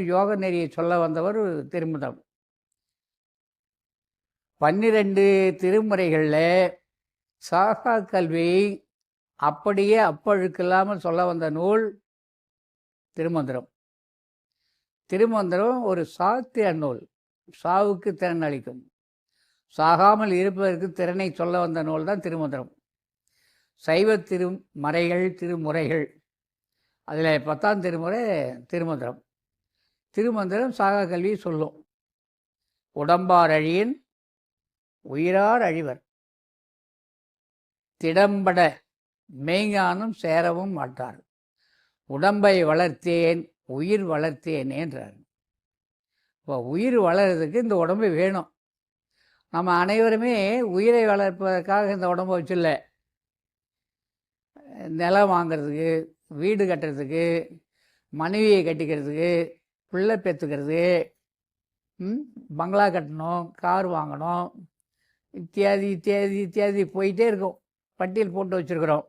யோக நெறியை சொல்ல வந்தவர் திருமுதம். பன்னிரண்டு திருமுறைகளில் சாகா கல்வி அப்படியே அப்பழுக்கில்லாமல் சொல்ல வந்த நூல் திருமந்திரம். திருமந்திரம் ஒரு சாத்திய நூல் சாவுக்கு திறன் அளிக்கும். சாகாமல் இருப்பதற்கு திறனை சொல்ல வந்த நூல் தான் திருமந்திரம். சைவ திருமறைகள் திருமுறைகள். அதில் பத்தாம் திருமுறை திருமந்திரம். திருமந்திரம் சாகா கல்வி சொல்லும். உடம்பார் அழியின் உயிரார் அழிவர். திடம்பட மெய்ஞானம் சேரவும் மாட்டார். உடம்பை வளர்த்தேன் உயிர் வளர்த்தேன் என்றார். இப்போ உயிர் வளர்கிறதுக்கு இந்த உடம்பு வேணும். நம்ம அனைவருமே உயிரை வளர்ப்பதற்காக இந்த உடம்பை வச்சில்ல. நிலம் வாங்கிறதுக்கு வீடு கட்டுறதுக்கு மனைவியை கட்டிக்கிறதுக்கு பிள்ளை பெற்றுக்கிறது பங்களா கட்டணும் கார் வாங்கணும் இத்தியாதி இத்தியாதி இத்தியாதி போயிட்டே இருக்கும். பட்டியல் போட்டு வச்சுருக்குறோம்.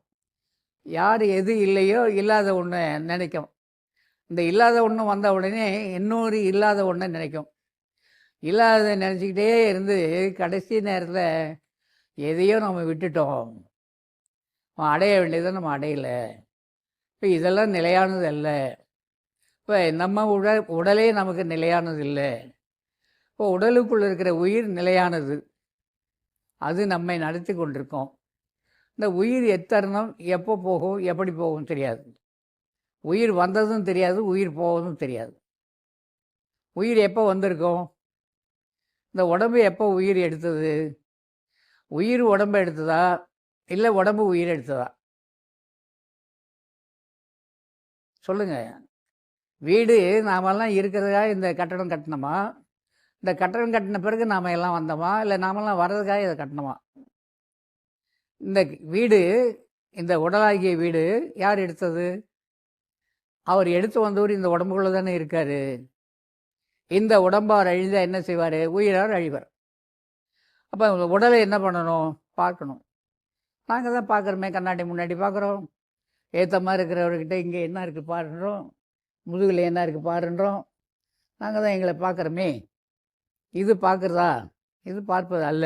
யார் எது இல்லையோ இல்லாத ஒன்று நினைக்கும். இந்த இல்லாத ஒன்று வந்த உடனே இன்னொரு இல்லாத ஒன்று நினைக்கும். இல்லாத நினச்சிக்கிட்டே இருந்து கடைசி நேரத்தில் எதையோ நம்ம விட்டுட்டோம். அடைய வேண்டியதை நம்ம அடையலை. இப்போ இதெல்லாம் நிலையானது அல்ல. இப்போ நம்ம உடல் உடலே நமக்கு நிலையானது இல்லை. இப்போ உடலுக்குள் இருக்கிற உயிர் நிலையானது. அது நம்மை நடத்தி கொண்டிருக்கோம். இந்த உயிர் எத்தருணம் எப்போ போகும் எப்படி போகும் தெரியாது. உயிர் வந்ததும் தெரியாது உயிர் போவதும் தெரியாது. உயிர் எப்போ வந்திருக்கும்? இந்த உடம்பு எப்போ உயிர் எடுத்தது? உயிர் உடம்பு எடுத்ததா? இல்லை உடம்பு உயிர் எடுத்ததா? சொல்லுங்கள் வீடு நாமெல்லாம் இருக்கிறதுக்காக இந்த கட்டடம் கட்டினோமா? இந்த கட்டடம் கட்டின பிறகு நாம் எல்லாம் வந்தோமா? இல்லை நாமெல்லாம் வர்றதுக்காக இதை கட்டினோமா? இந்த வீடு இந்த உடலாகிய வீடு யார் எடுத்தது? அவர் எடுத்து வந்தவர் இந்த உடம்புக்குள்ளே தானே இருக்கார். இந்த உடம்பார் அழிந்தால் என்ன செய்வார்? உயிரார் அழிவார். அப்போ உடலை என்ன பண்ணணும்? பார்க்கணும். நாங்கள் தான் பார்க்குறோமே கண்ணாடி முன்னாடி பார்க்குறோம். ஏற்ற மாதிரி இருக்கிறவர்கிட்ட இங்கே என்ன இருக்குது பாருன்றோம். முதுகில் என்ன இருக்குது பாருன்றோம். நாங்கள் தான் எங்களை பார்க்குறோமே. இது பார்க்குறதா? இது பார்ப்பது அல்ல.